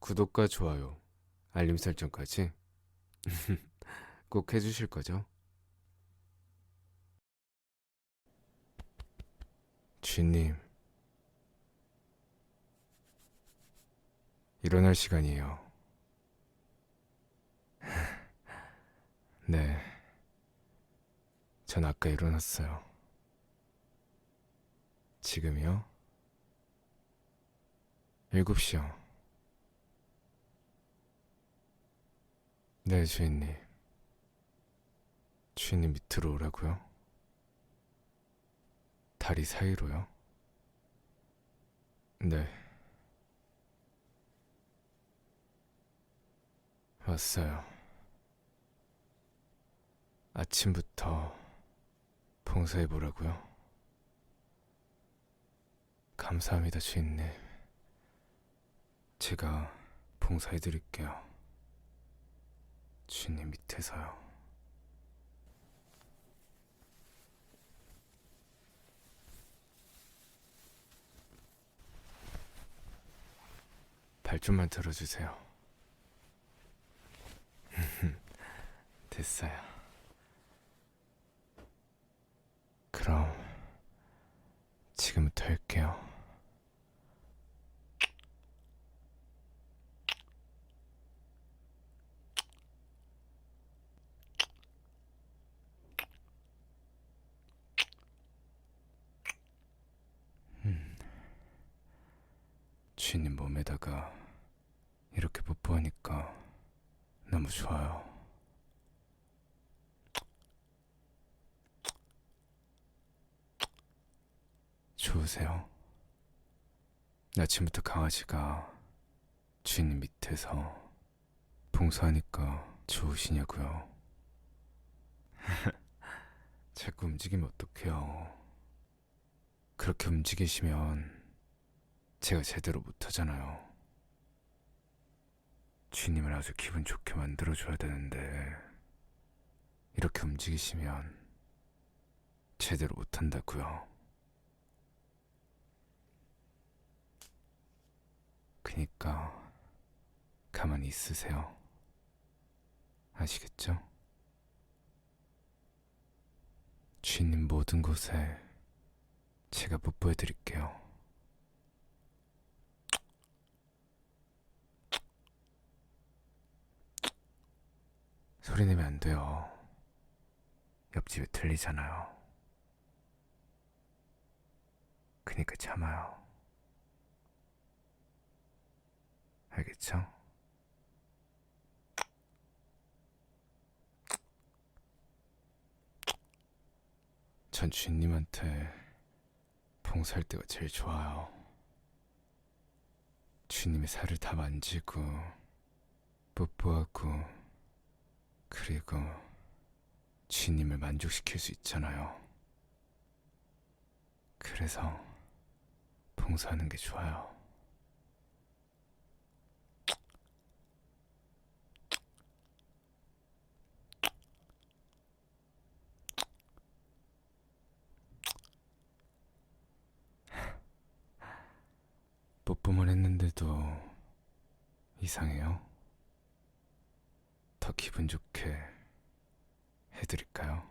구독과 좋아요, 알림 설정까지 꼭 해주실 거죠? 주인님, 일어날 시간이에요. 네, 전 아까 일어났어요. 지금이요? 7시요. 네, 주인님. 주인님 밑으로 오라고요? 다리 사이로요? 네. 왔어요. 아침부터 봉사해 보라고요? 감사합니다, 주인님. 제가 봉사해 드릴게요. 주인님 밑에서요. 발 좀만 들어주세요. 됐어요. 그럼 지금부터 할게요. 주인님 몸에다가 이렇게 뽀뽀하니까 너무 좋아요. 좋으세요? 아침부터 강아지가 주인님 밑에서 봉사하니까 좋으시냐고요? 자꾸 움직이면 어떡해요? 그렇게 움직이시면 제가 제대로 못하잖아요. 주인님을 아주 기분 좋게 만들어줘야 되는데, 이렇게 움직이시면 제대로 못한다고요. 그니까, 가만히 있으세요. 아시겠죠? 주인님 모든 곳에 제가 뽀뽀해 드릴게요. 소리 내면 안 돼요. 옆집에 들리잖아요. 그니까 참아요. 알겠죠? 전 주인님한테 봉사할 때가 제일 좋아요. 주인님의 살을 다 만지고, 뽀뽀하고, 그리고 주인님을 만족시킬 수 있잖아요. 그래서 봉사하는 게 좋아요. 뽀뽀만 했는데도 이상해요? 더 기분 좋게 해드릴까요?